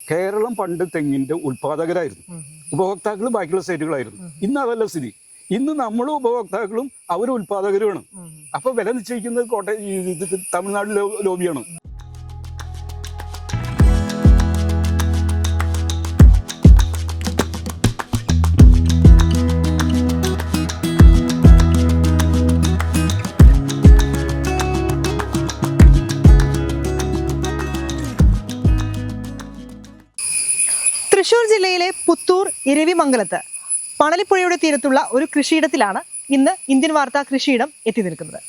കേരളം പണ്ട് തെങ്ങിന്റെ ഉത്പാദകരായിരുന്നു ഉപഭോക്താക്കൾ ബാക്കിയുള്ള സ്റ്റേറ്റുകളായിരുന്നു ഇന്ന് അതല്ല സ്ഥിതി. ഇന്ന് നമ്മളും ഉപഭോക്താക്കളും അവർ ഉത്പാദകരുമാണ് അപ്പൊ വില നിശ്ചയിക്കുന്നത് കോട്ടയം തമിഴ്നാട് ലോബിയാണ്. ജില്ലയിലെ പുത്തൂർ ഇരവിമംഗലത്ത് പണലിപ്പുഴയുടെ തീരത്തുള്ള ഒരു കൃഷിയിടത്തിലാണ് ഇന്ന് ഇന്ത്യൻ വാർത്താ കൃഷിയിടം എത്തി നിൽക്കുന്നത്.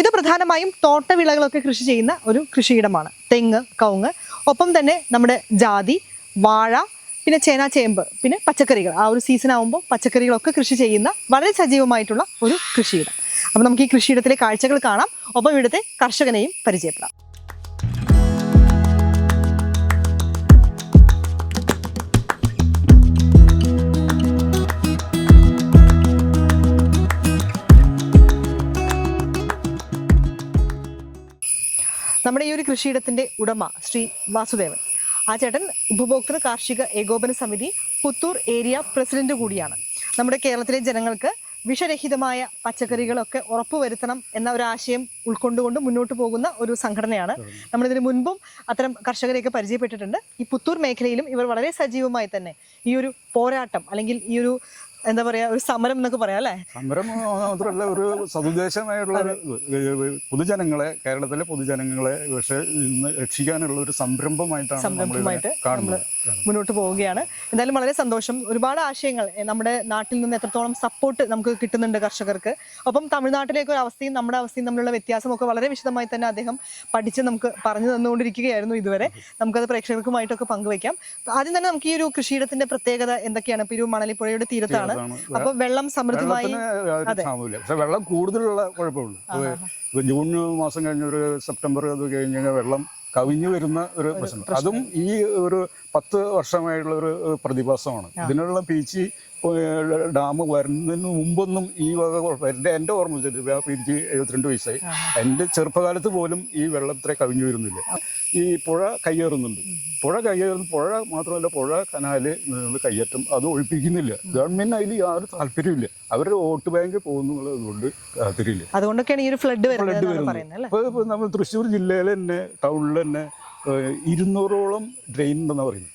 ഇത് പ്രധാനമായും തോട്ടവിളകളൊക്കെ കൃഷി ചെയ്യുന്ന ഒരു കൃഷിയിടമാണ്. തെങ്ങ് കവുങ്ങ് ഒപ്പം തന്നെ നമ്മുടെ ജാതി വാഴ പിന്നെ ചേന ചേമ്പ് പിന്നെ പച്ചക്കറികൾ. ആ ഒരു സീസൺ ആകുമ്പോൾ പച്ചക്കറികളൊക്കെ കൃഷി ചെയ്യുന്ന വളരെ സജീവമായിട്ടുള്ള ഒരു കൃഷിയിടം. അപ്പോൾ നമുക്ക് ഈ കൃഷിയിടത്തിലെ കാഴ്ചകൾ കാണാം. ഒപ്പം ഇവിടുത്തെ കർഷകനെയും പരിചയപ്പെടാം. നമ്മുടെ ഈ ഒരു കൃഷിയിടത്തിന്റെ ഉടമ ശ്രീ വാസുദേവൻ. ആ ചേട്ടൻ ഉപഭോക്തൃ കാർഷിക ഏകോപന സമിതി പുത്തൂർ ഏരിയ പ്രസിഡന്റ് കൂടിയാണ്. നമ്മുടെ കേരളത്തിലെ ജനങ്ങൾക്ക് വിഷരഹിതമായ പച്ചക്കറികളൊക്കെ ഉറപ്പുവരുത്തണം എന്ന ഒരു ആശയം ഉൾക്കൊണ്ടുകൊണ്ട് മുന്നോട്ട് പോകുന്ന ഒരു സംഘടനയാണ്. നമ്മളിതിന് മുൻപും അത്തരം കർഷകരെയൊക്കെ പരിചയപ്പെട്ടിട്ടുണ്ട്. ഈ പുത്തൂർ മേഖലയിലും ഇവർ വളരെ സജീവമായി തന്നെ ഈ ഒരു പോരാട്ടം അല്ലെങ്കിൽ ഈ ഒരു എന്താ പറയാ ഒരു സമരം എന്നൊക്കെ പറയാം അല്ലേ? സമരം മാത്രമല്ല ഒരു സതുദ്ദേശമായുള്ള ഒരു പൊതുജനങ്ങളെ കേരളത്തിലെ പൊതുജനങ്ങളെ പക്ഷേ ഇന്ന് രക്ഷിക്കാനുള്ള ഒരു സംരംഭമായിട്ടാണ് സംരംഭമായിട്ട് മുന്നോട്ട് പോവുകയാണ്. എന്തായാലും വളരെ സന്തോഷം. ഒരുപാട് ആശയങ്ങൾ നമ്മുടെ നാട്ടിൽ നിന്ന് എത്രത്തോളം സപ്പോർട്ട് നമുക്ക് കിട്ടുന്നുണ്ട് കർഷകർക്ക്. ഒപ്പം തമിഴ്നാട്ടിലേക്ക് ഒരു അവസ്ഥയും നമ്മുടെ അവസ്ഥയും തമ്മിലുള്ള വ്യത്യാസമൊക്കെ വളരെ വിശദമായി തന്നെ അദ്ദേഹം പഠിച്ച് നമുക്ക് പറഞ്ഞു തന്നുകൊണ്ടിരിക്കുകയായിരുന്നു ഇതുവരെ. നമുക്കത് പ്രേക്ഷകർക്കുമായിട്ടൊക്കെ പങ്കുവയ്ക്കാം ആദ്യം തന്നെ നമുക്ക് ഈ ഒരു കൃഷിയിടത്തിന്റെ പ്രത്യേകത എന്തൊക്കെയാണ്? ഇപ്പൊ ഒരു മണലിപ്പുഴയുടെ തീരത്താണ് അപ്പൊ വെള്ളം സമൃദ്ധമായി വെള്ളം കൂടുതലുള്ള കുഴപ്പമുള്ളൂ ഇപ്പൊ ജൂൺ മാസം കഴിഞ്ഞ ഒരു സെപ്റ്റംബർ അത് കഴിഞ്ഞ് കഴിഞ്ഞാൽ വെള്ളം കവിഞ്ഞു വരുന്ന ഒരു പ്രശ്നം. അതും ഈ ഒരു പത്ത് വർഷമായിട്ടുള്ള ഒരു പ്രതിഭാസമാണ്. ഇതിനുള്ള പീച്ചി ഡാം വരുന്നതിന് മുമ്പൊന്നും ഈ വക കുഴപ്പം എന്റെ എന്റെ ഓർമ്മ വെച്ചിട്ട് എനിക്ക് എഴുപത്തിരണ്ട് വയസ്സായി. എന്റെ ചെറുപ്പകാലത്ത് പോലും ഈ വെള്ളം ഇത്ര കവിഞ്ഞു വരുന്നില്ല. ഈ പുഴ കയ്യേറുന്നുണ്ട്. പുഴ കയ്യേറുന്ന പുഴ മാത്രമല്ല പുഴ കനാല് കയ്യേറ്റം അത് ഒഴിപ്പിക്കുന്നില്ല. ഗവൺമെന്റ് അതിൽ യാതൊരു താല്പര്യമില്ല അവരുടെ വോട്ട് ബാങ്ക് പോകുന്നുള്ളത് കൊണ്ട് താല്പര്യമില്ല അതുകൊണ്ടൊക്കെയാണ് ഈ ഒരു ഫ്ലഡ് ഫ്ലഡ് വരുന്നത്. ഇപ്പൊ ഇപ്പോൾ നമ്മൾ തൃശ്ശൂർ ജില്ലയിൽ തന്നെ ടൗണിൽ തന്നെ ഇരുന്നൂറോളം ഡ്രെയിൻ ഉണ്ടെന്ന് പറയുന്നത്.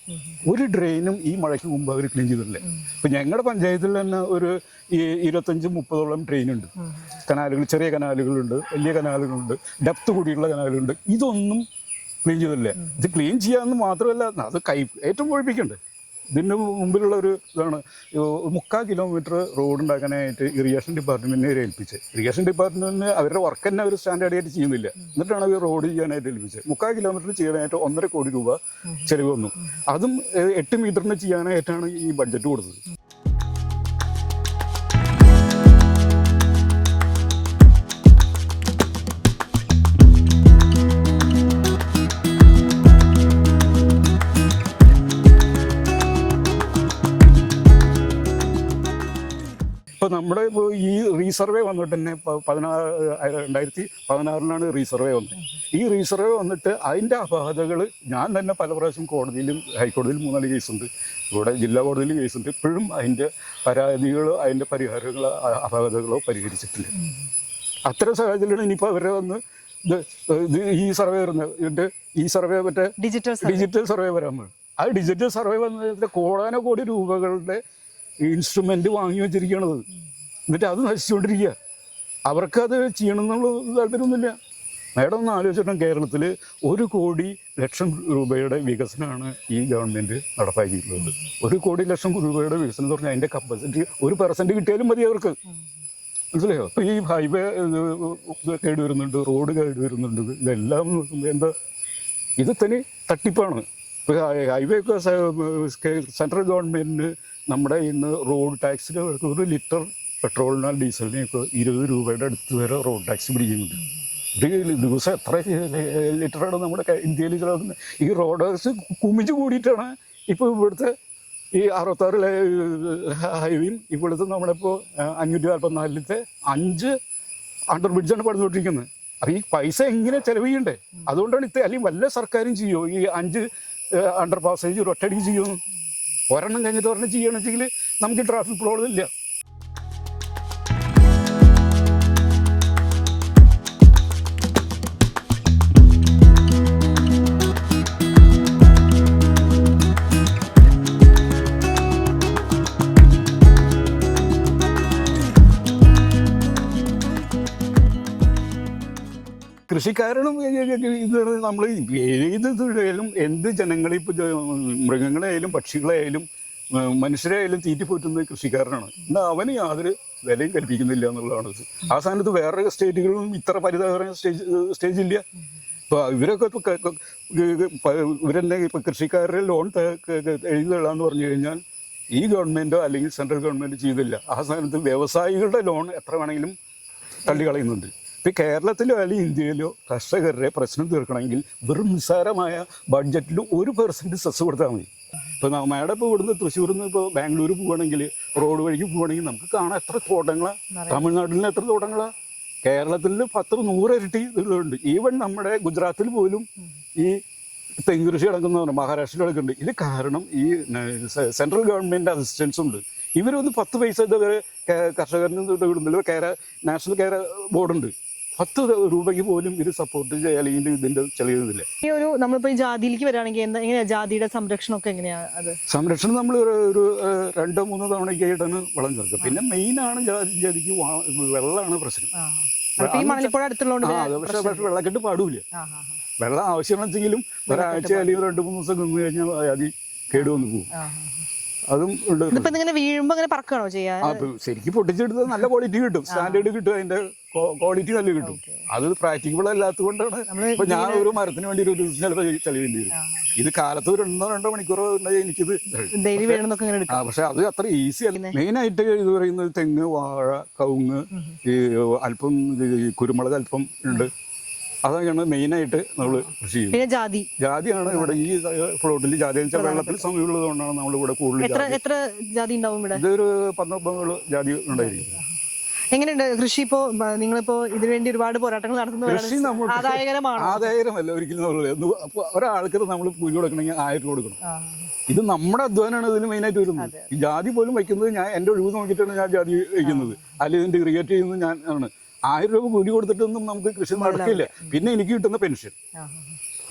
ഒരു ഡ്രെയിനും ഈ മഴയ്ക്ക് മുമ്പ് അവർ ക്ലീൻ ചെയ്തിട്ടില്ല. ഇപ്പം ഞങ്ങളുടെ പഞ്ചായത്തിൽ തന്നെ ഒരു ഇരുപത്തഞ്ച് മുപ്പതോളം ഡ്രെയിൻ ഉണ്ട്. കനാലുകൾ ചെറിയ കനാലുകളുണ്ട് വലിയ കനാലുകളുണ്ട് ഡെപ്ത് കൂടിയുള്ള കനാലുകളുണ്ട്. ഇതൊന്നും ക്ലീൻ ചെയ്തിട്ടില്ല. ഇത് ക്ലീൻ ചെയ്യാമെന്ന് മാത്രമല്ല അത് കൈ ഏറ്റവും ഒഴിപ്പിക്കണ്ടേ ഇതിന് മുമ്പിലുള്ള ഒരു ഇതാണ്. മുക്കാൽ കിലോമീറ്റർ റോഡ് ഉണ്ടാക്കാനായിട്ട് ഇറിഗേഷൻ ഡിപ്പാർട്ട്മെന്റിനെ ഏൽപ്പിച്ച്. ഇറിഗേഷൻ ഡിപ്പാർട്ട്മെന്റിന് അവരുടെ വർക്ക് തന്നെ അവർ സ്റ്റാൻഡേർഡ് ആയിട്ട് ചെയ്യുന്നില്ല. എന്നിട്ടാണ് അവർ റോഡ് ചെയ്യാനായിട്ട് ഏൽപ്പിച്ചത്. മുക്കാൽ കിലോമീറ്റർ ചെയ്യാനായിട്ട് ഒന്നര കോടി രൂപ ചെലവ് വന്നു. അതും എട്ട് മീറ്ററിന് ചെയ്യാനായിട്ടാണ് ഈ ബഡ്ജറ്റ് കൊടുത്തത്. ഇപ്പൊ നമ്മുടെ ഈ റീസർവേ വന്നിട്ട് തന്നെ പതിനാറ് രണ്ടായിരത്തി പതിനാറിലാണ് റീസർവേ വന്നത്. ഈ റീസർവേ വന്നിട്ട് അതിന്റെ അപാകതകൾ ഞാൻ തന്നെ പല പ്രാവശ്യം കോടതിയിലും ഹൈക്കോടതിയിലും മൂന്നാൽ കേസുണ്ട്. ഇവിടെ ജില്ലാ കോടതിയിലും കേസുണ്ട്. ഇപ്പോഴും അതിന്റെ പരാതികളോ അതിന്റെ പരിഹാരങ്ങളോ അപാകതകളോ പരിഹരിച്ചിട്ടില്ല. അത്തരം സാഹചര്യമാണ് ഇനിയിപ്പോൾ അവരെ വന്ന് ഇത് ഈ സർവേ വരുന്നത്. ഇതിന്റെ ഈ സർവേ മറ്റേ ഡിജിറ്റൽ ഡിജിറ്റൽ സർവേ വരാൻ പോകും ആ ഡിജിറ്റൽ സർവേ വന്നതിന്റെ കോടാനോ കോടി രൂപകളുടെ ഇൻസ്ട്രുമെന്റ് വാങ്ങി വെച്ചിരിക്കണത്. എന്നിട്ട് അത് നശിച്ചുകൊണ്ടിരിക്കുക അവർക്കത് ചെയ്യണം എന്നുള്ള താല്പര്യമൊന്നുമില്ല. മേഡം ഒന്ന് ആലോചിച്ചിട്ടും കേരളത്തിൽ ഒരു കോടി ലക്ഷം രൂപയുടെ വികസനമാണ് ഈ ഗവൺമെന്റ് നടപ്പാക്കിയിട്ടുള്ളത്. ഒരു കോടി ലക്ഷം രൂപയുടെ വികസനം എന്ന് പറഞ്ഞാൽ അതിന്റെ കപ്പാസിറ്റി ഒരു പെർസെന്റ് കിട്ടിയാലും മതി അവർക്ക്. മനസ്സിലായോ? അപ്പൊ ഈ ഹൈവേ കേട് വരുന്നുണ്ട് റോഡ് കേട് വരുന്നുണ്ട് ഇതെല്ലാം എന്താ? ഇത് തന്നെ തട്ടിപ്പാണ്. ഇപ്പോൾ ഹൈവേ സെൻട്രൽ ഗവൺമെന്റിന് നമ്മുടെ ഇന്ന് റോഡ് ടാക്സിൽ ഒരു ലിറ്റർ പെട്രോളിനോ ഡീസലിനൊക്കെ ഇരുപത് രൂപയുടെ അടുത്ത് വരെ റോഡ് ടാക്സ് പിടിക്കുന്നുണ്ട്. ദിവസം എത്ര ലിറ്ററാണ് നമ്മുടെ ഇന്ത്യയിൽ ചിലവുന്നത് ഈ റോഡ് ടാക്സ് കുമിച്ച് കൂടിയിട്ടാണ് ഇപ്പോൾ ഇവിടുത്തെ ഈ അറുപത്താറ് ഹൈവേയും ഇവിടുത്തെ നമ്മളിപ്പോൾ അഞ്ഞൂറ്റി നാൽപ്പത്തിനാലിലത്തെ അഞ്ച് അണ്ടർ ബ്രിഡ്ജാണ് പണിതുകൊണ്ടിരിക്കുന്നത്. അപ്പോൾ ഈ പൈസ എങ്ങനെ ചെലവ് ചെയ്യണ്ടേ? അതുകൊണ്ടാണ് ഇത്ര അല്ലെങ്കിൽ വല്ല സർക്കാരും ചെയ്യുമോ ഈ അഞ്ച് അണ്ടർ പാസേജ് ഒറ്റടിക്ക് ചെയ്യുന്നു ഒരെണ്ണം കഴിഞ്ഞിട്ട് ഒരെണ്ണം ചെയ്യണമെങ്കിൽ നമുക്ക് ട്രാഫിക് പ്രോബ്ലം ഇല്ല. കൃഷിക്കാരനും നമ്മൾ ഏത് തൊഴിലായാലും എന്ത് ജനങ്ങളെ ഇപ്പോൾ മൃഗങ്ങളെയായാലും പക്ഷികളെയായാലും മനുഷ്യരെയായാലും തീറ്റിപ്പോറ്റുന്നത് കൃഷിക്കാരനാണ്. എന്നാൽ അവന് യാതൊരു വിലയും കൽപ്പിക്കുന്നില്ല എന്നുള്ളതാണ്. ആ സ്ഥാനത്ത് വേറെ സ്റ്റേറ്റുകളും ഇത്ര പരിതാപകരമായ സ്റ്റേജ് സ്റ്റേജ് ഇല്ല. ഇപ്പോൾ ഇവരൊക്കെ ഇപ്പോൾ ഇവരെന്നെ ഇപ്പോൾ കൃഷിക്കാരുടെ ലോൺ എഴുതുകയെന്ന് പറഞ്ഞു കഴിഞ്ഞാൽ ഈ ഗവൺമെന്റോ അല്ലെങ്കിൽ സെൻട്രൽ ഗവൺമെന്റ് ചെയ്തില്ല. ആ സ്ഥാനത്ത് വ്യവസായികളുടെ ലോൺ എത്ര വേണമെങ്കിലും തള്ളിക്കളയുന്നുണ്ട്. ഇപ്പം കേരളത്തിലോ അല്ലെങ്കിൽ ഇന്ത്യയിലോ കർഷകരുടെ പ്രശ്നം തീർക്കണമെങ്കിൽ വെറും നിസ്സാരമായ ബഡ്ജറ്റിൽ ഒരു പെർസെന്റ് സെസ് കൊടുത്താൽ മതി. ഇപ്പോൾ മേഡം ഇപ്പോൾ ഇവിടുന്ന് തൃശ്ശൂരിൽ നിന്ന് ഇപ്പോൾ ബാംഗ്ലൂർ പോവുകയാണെങ്കിൽ റോഡ് വഴിക്ക് പോവുകയാണെങ്കിൽ നമുക്ക് കാണാം എത്ര തോട്ടങ്ങളാണ് തമിഴ്നാട്ടിൽ എത്ര തോട്ടങ്ങളാണ് കേരളത്തിൽ പത്ത് നൂറ് ഇരട്ടി ഇതുണ്ട് ഈവൻ നമ്മുടെ ഗുജറാത്തിൽ പോലും ഈ തെങ്ങ് കൃഷി നടക്കുന്നവർ മഹാരാഷ്ട്രയിൽ നടക്കുന്നുണ്ട്. ഇത് കാരണം ഈ സെൻട്രൽ ഗവൺമെന്റ് അസിസ്റ്റൻസ് ഉണ്ട്. ഇവരൊന്ന് പത്ത് പൈസ ഇതുവരെ കർഷകരിൽ കർഷകരിന് ഇവിടെ വിടുന്നില്ല കേര നാഷണൽ കേര ബോർഡുണ്ട് പത്ത് രൂപയ്ക്ക് പോലും ഇത് സപ്പോർട്ട് ചെയ്യാൻ അല്ലെങ്കിൽ ഇതിന്റെ ചെലവുന്നില്ല ഈ ഒരു നമ്മളിപ്പോ ഈ ജാതിയിലേക്ക് വരാണെങ്കിൽ എന്താ എങ്ങനെയാ ജാതിയുടെ സംരക്ഷണമൊക്കെ എങ്ങനെയാ അത്? സംരക്ഷണം നമ്മൾ ഒരു രണ്ടോ മൂന്നോ തവണയ്ക്കായിട്ടാണ് വളം ചേർക്കുക. പിന്നെ മെയിൻ ആണ് ജാതി ജാതിക്ക് വെള്ളമാണ് പ്രശ്നം. പക്ഷേ പക്ഷേ വെള്ളക്കെട്ട് പാടൂല വെള്ളം ആവശ്യമാണെങ്കിലും ഒരാഴ്ച അല്ലെങ്കിൽ രണ്ട് മൂന്ന് ദിവസം നിന്ന് കഴിഞ്ഞാൽ ജാതി കേടുവന്ന് പോകും. അതും ഉണ്ട്. ഇതിപ്പോ ഇതിങ്ങനെ വീഴുമ്പോ ഇങ്ങനെ പറക്കണോ ചെയ്യാ? ശരിക്കും പൊട്ടിച്ചെടുത്താൽ നല്ല ക്വാളിറ്റി കിട്ടും. സ്റ്റാൻഡേർഡ് കിട്ടും അതിന്റെ ക്വാളിറ്റി നല്ല കിട്ടും. അത് പ്രാക്ടിക്കബിൾ അല്ലാത്തത് കൊണ്ടാണ് ഇപ്പൊ ഞാൻ ഒരു മരത്തിന് വേണ്ടി ഒരു ചിലപ്പോൾ ചെലവേണ്ടി വരും ഇത് കാലത്ത് ഒരു രണ്ടോ രണ്ടോ മണിക്കൂറോ എനിക്കിത് ഇങ്ങനെ പക്ഷെ അത് അത്ര ഈസി അല്ല. മെയിൻ ആയിട്ട് ഇത് പറയുന്നത് തെങ്ങ് വാഴ കവുങ്ങ് ഈ അല്പം കുരുമുളക് അല്പം ഉണ്ട്. അതൊക്കെയാണ് മെയിനായിട്ട് നമ്മൾ കൃഷി ചെയ്യുന്നത്. പിന്നെ ജാതി. ജാതിയാണ് ഇവിടെ ഈ പ്ലോട്ടിൽ ജാതി എന്ന് വെച്ചാൽ വെള്ളത്തിൽ സമയമുള്ളത് കൊണ്ടാണ് നമ്മൾ ഇവിടെ കൂടുതൽ എത്ര ജാതി. എത്ര ജാതി ഉണ്ടാവും ഇവിടെ? ഇതൊരു പന്ത്രണ്ട് ജാതി ഉണ്ടായിരിക്കും. എങ്ങനെയുണ്ട് കൃഷി ഇപ്പോ ബ- നിങ്ങളിപ്പോ ഇതിനു വേണ്ടി ഒരുപാട് പോരാട്ടങ്ങൾ കൃഷി നമുക്ക് ആദായകരമാണ്? ആദായകരമല്ല ഒരിക്കലും നമ്മൾ ഒരാൾക്ക് നമ്മൾ കൂലി കൊടുക്കണമെങ്കിൽ ആയിരം രൂപ കൊടുക്കണം. ഇത് നമ്മുടെ അധ്വാനമാണ് ഇതിന് മെയിനായിട്ട് വരുന്നത്. ഈ ജാതി പോലും വയ്ക്കുന്നത് ഞാൻ എന്റെ ഒഴിവ് നോക്കിയിട്ടാണ് ഞാൻ ജാതി വയ്ക്കുന്നത്. അല്ലെങ്കിൽ ഇതിന്റെ ക്രിയേറ്റ് ചെയ്യുന്നത് ഞാൻ ആണ്. ആയിരം രൂപ കൂലി കൊടുത്തിട്ടൊന്നും നമുക്ക് കൃഷി നടക്കില്ല. പിന്നെ എനിക്ക് കിട്ടുന്ന പെൻഷൻ.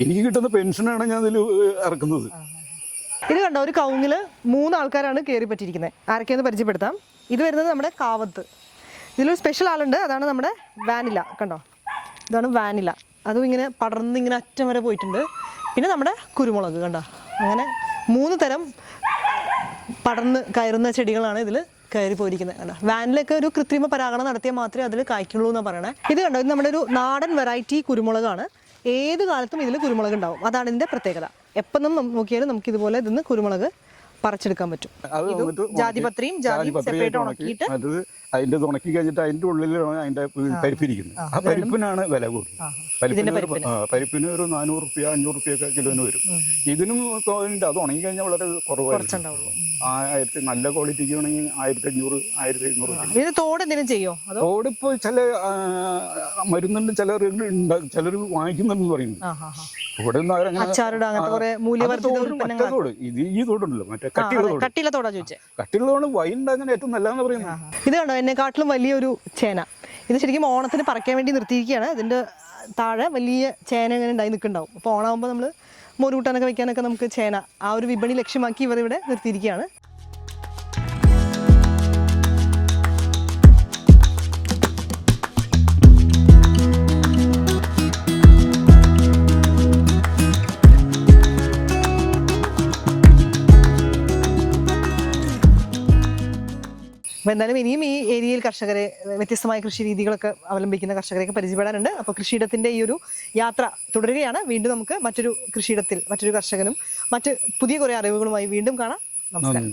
എനിക്ക് കിട്ടുന്ന പെൻഷനാണ് ഞാൻ ഇതിൽ ഇറക്കുന്നത്. ഇത് കണ്ടോ ഒരു കൗങ്ങിൽ മൂന്ന് ആൾക്കാരാണ് കയറി പറ്റിയിരിക്കുന്നത് ആരൊക്കെയെന്ന് പരിചയപ്പെടുത്താം. ഇത് വരുന്നത് നമ്മുടെ കാവത്ത്. ഇതിലൊരു സ്പെഷ്യൽ ആളുണ്ട്. അതാണ് നമ്മുടെ വാനില. കണ്ടോ? ഇതാണ് വാനില. അതും ഇങ്ങനെ പടർന്ന് ഇങ്ങനെ അറ്റം വരെ പോയിട്ടുണ്ട്. പിന്നെ നമ്മുടെ കുരുമുളക്. കണ്ടോ? അങ്ങനെ മൂന്ന് തരം പടർന്ന് കയറുന്ന ചെടികളാണ് ഇതിൽ കയറി പോയിരിക്കുന്നത് കണ്ടോ? വാനിലൊക്കെ ഒരു കൃത്രിമ പരാഗണം നടത്തിയാൽ മാത്രമേ അതിൽ കായ്ക്കുള്ളൂ എന്നാണ് പറയണേ. ഇത് കണ്ടോ? ഇത് നമ്മുടെ ഒരു നാടൻ വെറൈറ്റി കുരുമുളകാണ്. ഏത് കാലത്തും ഇതിൽ കുരുമുളക് ഉണ്ടാവും. അതാണ് ഇതിന്റെ പ്രത്യേകത. എപ്പോഴും നോക്കിയാലും നമുക്ക് ഇതുപോലെ ഇതിന്ന് കുരുമുളക് പറിച്ചെടുക്കാൻ പറ്റും. അത് ജാതിപത്രിയും ജാതി സെപ്പറേറ്റ് ഉണക്കിയിട്ട് മറ്റത് അതിന്റെ ഉണക്കി കഴിഞ്ഞിട്ട് അതിന്റെ ഉള്ളിലാണ് അതിന്റെ പരിപ്പിരിക്കുന്നത്. ആ പരിപ്പിനാണ് വില കൂടുതൽ. പരിപ്പിന് ഒരു നാനൂറ് റുപ്യ അഞ്ഞൂറ് റുപ്യ ഒക്കെ കിലോന് വരും. ഇതിനും ഉണ്ട്. അത് ഉണങ്ങി കഴിഞ്ഞാൽ വളരെ ഉണ്ടാവുള്ളൂ ആയിരത്തി നല്ല ക്വാളിറ്റിക്ക് ആണെങ്കിൽ ആയിരത്തി അഞ്ഞൂറ് ആയിരത്തി അഞ്ഞൂറ് ഇത് തോട് എന്തെങ്കിലും ചെയ്യോ? അതോ? ഇപ്പോൾ ചില മരുന്നുണ്ട് ചിലർ ചിലർ വാങ്ങിക്കുന്നുണ്ടെന്ന് പറയുന്നു. ഇവിടെ നിന്ന് അവരങ്ങനെ അത് തോട്. ഇത് ഈ തോടുണ്ടല്ലോ. മറ്റേ കട്ടിയുള്ള തോട് ചോദിച്ചേ. അങ്ങനെ ഉണ്ടാക്കാൻ ഏറ്റവും നല്ലതെന്ന് പറയുന്നത്. ഇത് കണ്ടോ എന്നെക്കാട്ടിലും വലിയൊരു ചേന. ഇത് ശരിക്കും ഓണത്തിന് പറിക്കാൻ വേണ്ടി നിർത്തിയിരിക്കുകയാണ്. ഇതിന്റെ താഴെ വലിയ ചേന ഇങ്ങനെ ഉണ്ടായി നിൽക്കുന്നുണ്ടാവും. അപ്പോൾ ഓണാകുമ്പോൾ നമ്മൾ മോര് കൂട്ടാനൊക്കെ വെക്കാനൊക്കെ നമുക്ക് ചേന ആ ഒരു വിപണി ലക്ഷ്യമാക്കി ഇവർ ഇവിടെ നിർത്തിയിരിക്കുകയാണ്. അപ്പോൾ എന്തായാലും ഇനിയും ഈ ഏരിയയിൽ കർഷകരെ വ്യത്യസ്തമായ കൃഷി രീതികളൊക്കെ അവലംബിക്കുന്ന കർഷകരെയൊക്കെ പരിചയപ്പെടാനുണ്ട്. അപ്പോൾ കൃഷിയിടത്തിന്റെ ഈ ഒരു യാത്ര തുടരുകയാണ്. വീണ്ടും നമുക്ക് മറ്റൊരു കൃഷിയിടത്തിൽ മറ്റൊരു കർഷകനും മറ്റ് പുതിയ കുറേ അറിവുകളുമായി വീണ്ടും കാണാം. നമസ്കാരം.